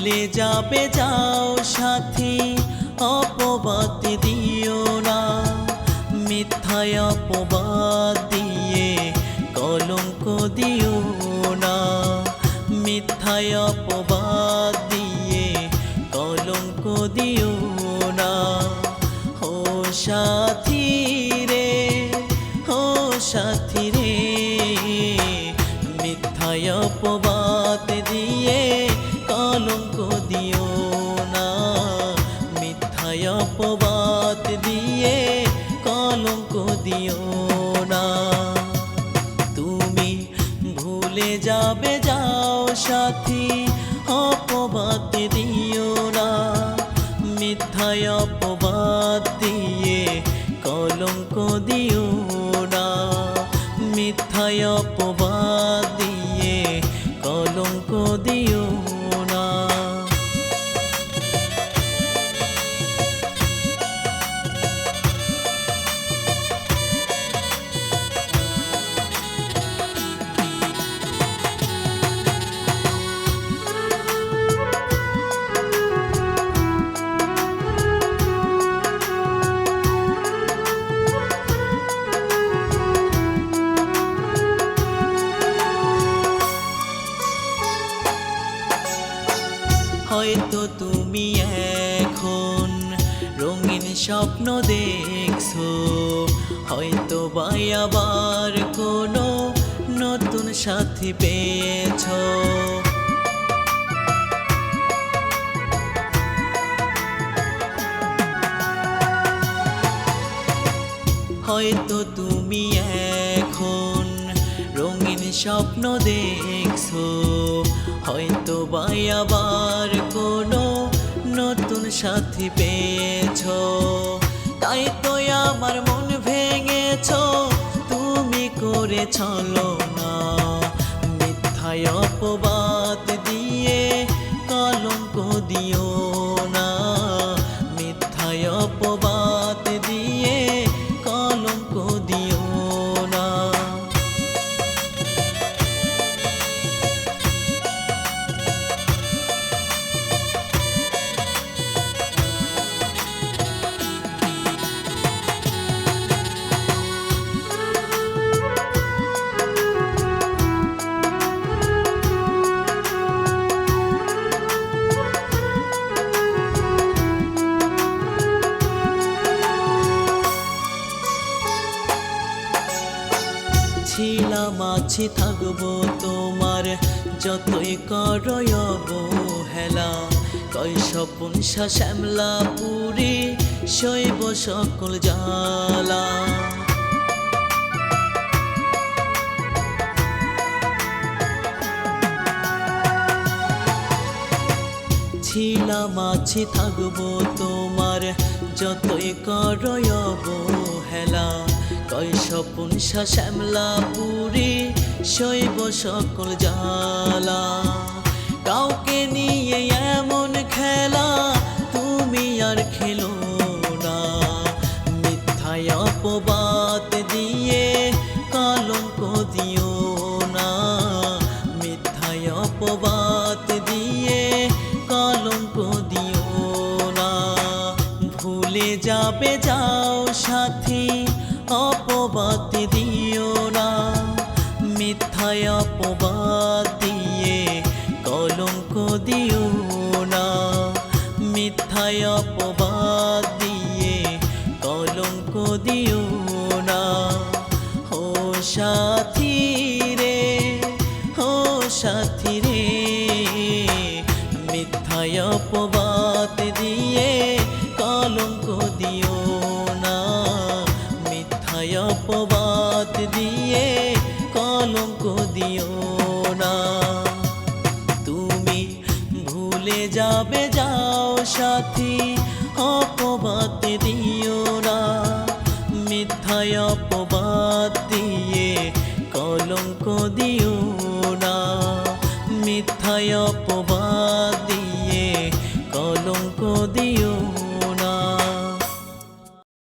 ভুলে যাবে, যাও সাথী, অপবাদ দিও না। মিথ্যায় অপবাদ দিয়ে কলঙ্ক দিও না। মিথ্যায় অপবাদ দিয়ে কলঙ্ক দিও না। ও সাথী রে, ও সাথী রে, মিথ্যায় অপবাদ যাবে যাও সাথী অপবাদ দিও না। মিথ্যায় হয়তো তুমি এখন রঙিন স্বপ্ন দেখছ। হয়তো বা আবার কোনো নতুন সাথী পেয়েছ। হয়তো তুমি এখন রঙিন স্বপ্ন দেখছ। হয়তো বাই আবার কোনো নতুন সাথী পেয়েছ। তাই তো আমার মন ভেঙেছ, তুমি করে চলো না। মিথ্যায় অপবাদ দিয়ে কলঙ্ক দিও। আছি থাকব তোমার যতই করয় অবহেলা। কয় স্বপন শ্যামলা পুরী শৈব সকল জালা ছিলাম আছি থাকব তোমার যতই করয় অবহেলা। কয় স্বপন শ্যামলা পুরী শৈব সকল জালা কাউকে নিয়ে এমন খেলা তুমি আর খেলো না। মিথ্যায় অপবাদ দিয়ে কলঙ্ক দিও না। মিথ্যায় অপবাদ দিয়ে কলঙ্ক দিও না। ভুলে যাবে যাও সাথী অপবাদ দিও না। মিথ্যায় অপবাদ দিয়ে কলঙ্ক দিও না। মিথ্যায় অপবাদ দিয়ে কলঙ্ক দিও না। ও সাথী রে, ও সাথী অপবাদ দিয়ে কলঙ্ক দিও না তুমি ভুলে যাবে যাও সাথী অপবাদ দিও না মিথ্যায় অপবাদ দিয়ে কলঙ্ক দিও না মিথ্যায়